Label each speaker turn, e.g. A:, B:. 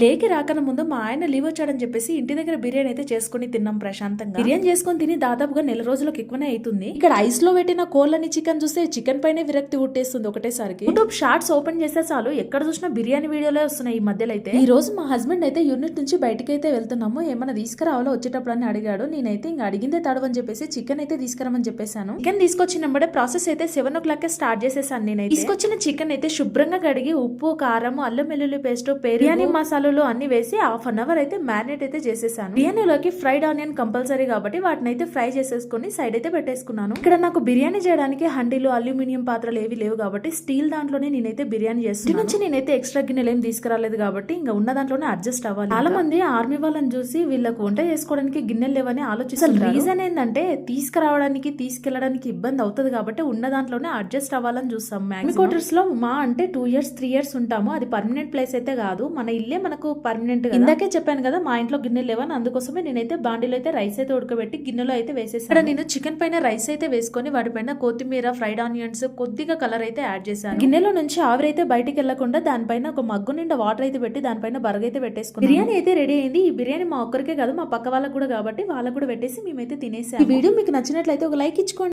A: లేకి రాకన ముందు మా ఆయన లీవ్ వచ్చాడని చెప్పేసి ఇంటి దగ్గర బిర్యానీ అయితే చేసుకుని తిన్నాం ప్రశాంతంగా. బిర్యానీ చేసుకొని తిని దాదాపుగా నెల రోజులకు ఎక్కువనే అవుతుంది ఇక్కడ ఐస్లో పెట్టిన కోళ్ళని చికెన్ చూస్తే చికెన్ పైనే విరక్తి ఉట్టేస్తుంది ఒకటేసారికి. యూట్యూబ్ షార్ట్స్ ఓపెన్ చేస్తే చాలు ఎక్కడ చూసినా బిర్యానీ వీడియోలే వస్తున్నాయి ఈ మధ్యలో అయితే. ఈ రోజు మా హస్బెండ్ అయితే యూనిట్ నుంచి బయటకి అయితే వెళ్తున్నాము. ఏమైనా తీసుకురావాలో వచ్చేటప్పుడు అని అడిగాడు. నేనైతే ఇంకా అడిగిందే తడవని చెప్పేసి చికెన్ అయితే తీసుకురమని చెప్పేశాను. చికెన్ తీసుకొచ్చినప్పుడే ప్రాసెస్ అయితే సెవెన్ ఓ క్లాక్ స్టార్ట్ చేసేసాను నేనైతే. తీసుకొచ్చిన చికెన్ అయితే శుభ్రంగా కడిగి ఉప్పు కారం అల్లం వెల్లుల్లి పేస్ట్ బిర్యానీ మసాలా మసాలాలు అన్ని వేసి హాఫ్ అన్ అవర్ అయితే మ్యారినేట్ అయితే చేసేసాను. బిర్యానీలోకి ఫ్రైడ్ ఆనియన్ కంపల్సరీ కాబట్టి వాటిని అయితే ఫ్రై చేసేసుకుని సైడ్ అయితే పెట్టేసుకున్నాను. ఇక్కడ నాకు బిర్యానీ చేయడానికి హండీలు అల్యూమినియం పాత్రలు ఏవి లేవు కాబట్టి స్టీల్ దాంట్లోనే నేనైతే బిర్యానీ చేస్తాను నుంచి నేనైతే ఎక్స్ట్రా గిన్నెలు ఏం తీసుకురాలేదు కాబట్టి ఇంకా ఉన్న దాంట్లోనే అడ్జస్ట్ అవ్వాలి. చాలా మంది ఆర్మీ వాళ్ళని చూసి వీళ్ళకు వంట చేసుకోవడానికి గిన్నెలు లేవని ఆలోచిస్తారు రీజన్ ఏంటంటే తీసుకురావడానికి తీసుకెళ్ళడానికి ఇబ్బంది అవుతుంది కాబట్టి ఉన్న దాంట్లోనే అడ్జస్ట్ అవ్వాలని చూస్తాం క్వార్టర్స్లో మా అంటే టూ ఇయర్స్ త్రీ ఇయర్స్ ఉంటాము. అది పర్మనెంట్ ప్లేస్ అయితే కాదు. మన ఇల్లే మనకు పర్మనెంట్ ఇందాకే చెప్పాను కదా మా ఇంట్లో గిన్నెలు లేవని అందుకోసమే నేనైతే బాండీలో అయితే రైస్ అయితే ఉడకబెట్టి గిన్నెలో అయితే వేసేసాను. ఇక్కడ నేను చికెన్ పైన రైస్ అయితే వేసుకొని వాటిపైన కొత్తిమీర ఫ్రైడ్ ఆనియన్స్ కొద్దిగా కలర్ అయితే యాడ్ చేశాను. గిన్నెలో నుంచి ఆవిరైతే బయటికి వెళ్ళకుండా దానిపైన ఒక మగ్గు నిండా వాటర్ అయితే పెట్టి దానిపైన బరగ అయితే పెట్టేసుకున్నాను. బిర్యానీ అయితే రెడీ అయింది. ఈ బిర్యానీ మా ఒక్కరికే కాదు మా పక్క వాళ్ళకు కూడా కాబట్టి వాళ్ళకు కూడా పెట్టేసి మేమైతే తినేసాం ఈ వీడియో మీకు నచ్చినట్లయితే ఒక లైక్ ఇచ్చుకోండి.